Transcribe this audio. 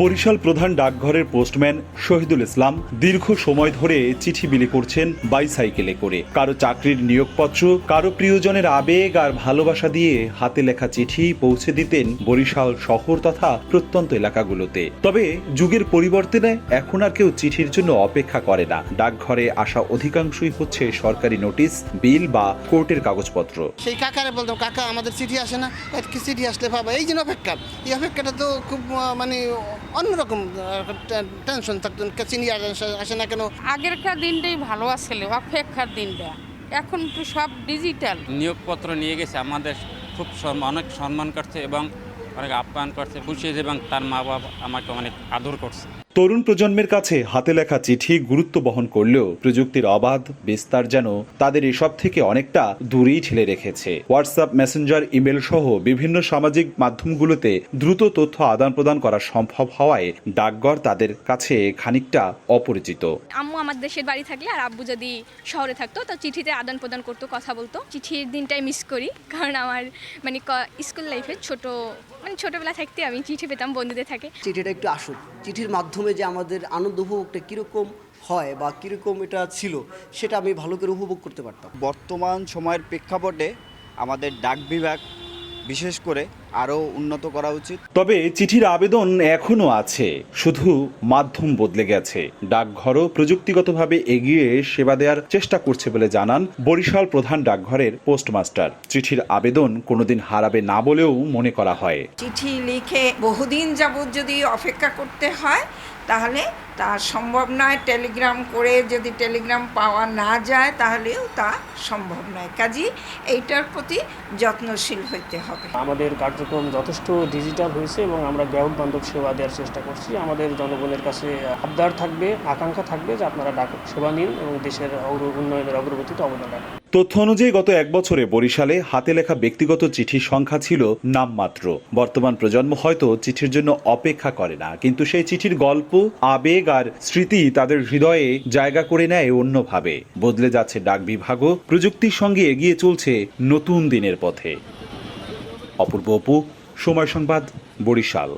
বরিশাল প্রধান ডাকঘরের পোস্টম্যান শহীদুল ইসলাম দীর্ঘ সময় ধরে চিঠি বিলি করছেন বাইসাইকেলে করে। কারও চাকরির নিয়োগপত্র, কারও প্রিয়জনের আবেগ আর ভালোবাসা দিয়ে হাতে লেখা চিঠি পৌঁছে দিতেন বরিশাল শহর তথা প্রত্যন্ত এলাকাগুলোতে। তবে যুগের পরিবর্তনে এখন আর কেউ চিঠির জন্য অপেক্ষা করে না। ডাকঘরে আসা অধিকাংশই হচ্ছে সরকারি নোটিশ, বিল বা কোর্টের কাগজপত্র। সেই কাকারে বলতাম কাকা, আমাদের চিঠি আসে না। কি চিঠি আসলে পাবা? এই যে অপেক্ষা। এই অপেক্ষাটা তো খুব মানে অন্যরকম টেনশন থাকতো চিনি আসে- না কেন? আগেরকার দিনটাই ভালো আসছিল অপেক্ষার দিনটা। এখন তো সব ডিজিটাল নিয়োগপত্র নিয়ে গেছে আমাদের খুব অনেক সম্মান করছে এবং অনেক আপ্যায়ন করছে খুশিয়েছে এবং তার মা বাবা আমাকে অনেক আদর করছে। তরুণ প্রজন্মের কাছে হাতে লেখা চিঠি গুরুত্ব বহন করলেও প্রযুক্তির অবাধ বিস্তার যেন তাদের এসব থেকে অনেকটা দূরেই ঠেলে রেখেছে। হোয়াটসঅ্যাপ মেসেঞ্জার ইমেল সহ বিভিন্ন সামাজিক মাধ্যমগুলোতে দ্রুত তথ্য আদান প্রদান করা সম্ভব হওয়ায় ডাকঘর তাদের কাছে খানিকটা অপরিচিত। আম্মু আমার দেশের বাড়ি থাকলে আর আব্বু যদি শহরে থাকতো তো চিঠিতে আদান প্রদান করতো কথা বলতো। চিঠির দিনটাই মিস করি কারণ আমার মানে স্কুল লাইফের ছোট মানে ছোটবেলা থাকতে আমি চিঠি পেতাম বন্ধুদের থাকে। চিঠিটা একটু আসুক। চিঠির মাধ্যমে যে আমাদের আনন্দ উপভোগটা কীরকম হয় বা কীরকম এটা ছিল সেটা আমি ভালো করে উপভোগ করতে পারতাম। বর্তমান সময়ের প্রেক্ষাপটে আমাদের ডাক বিভাগ বিশেষ করে আরও উন্নত করা উচিত। তবে চিঠির আবেদন এখনও আছে শুধু মাধ্যম বদলে গেছে। ডাকঘরও প্রযুক্তিগতভাবে এগিয়ে সেবা দেওয়ার চেষ্টা করছে বলে জানান বরিশাল প্রধান ডাকঘরের পোস্টমাস্টার। চিঠির আবেদন কোনোদিন হারাবে না বলেও মনে করা হয়। চিঠি লিখে বহুদিন যাবৎ যদি অপেক্ষা করতে হয় তাহলে তা সম্ভব নয় টেলিগ্রাম করে যদি টেলিগ্রাম পাওয়া না যায় তাহলেও তা সম্ভব নয়। কাজী এইটার প্রতি যত্নশীল হইতে হবে। আমাদের কার্যক্রম যথেষ্ট ডিজিটাল হয়েছে এবং আমরা গ্রাহক বান্ধব সেবা দেওয়ার চেষ্টা করছি, আমাদের জনগণের কাছে আবদার থাকবে, আকাঙ্ক্ষা থাকবে যে আপনারা ডাক, সেবা নিন এবং দেশের উন্নয়নের অগ্রগতিতে অবদান রাখুন। তথ্য অনুযায়ী গত এক বছরে বরিশালে হাতে লেখা ব্যক্তিগত চিঠির সংখ্যা ছিল নামমাত্র। বর্তমান প্রজন্ম হয়তো চিঠির জন্য অপেক্ষা করে না, কিন্তু সেই চিঠির গল্প, আবেগ আর স্মৃতি তাদের হৃদয়ে জায়গা করে নেয় অন্যভাবে। বদলে যাচ্ছে ডাক বিভাগও, প্রযুক্তির সঙ্গে এগিয়ে চলছে নতুন দিনের পথে। অপূর্ব অপু সময় সংবাদ বরিশাল।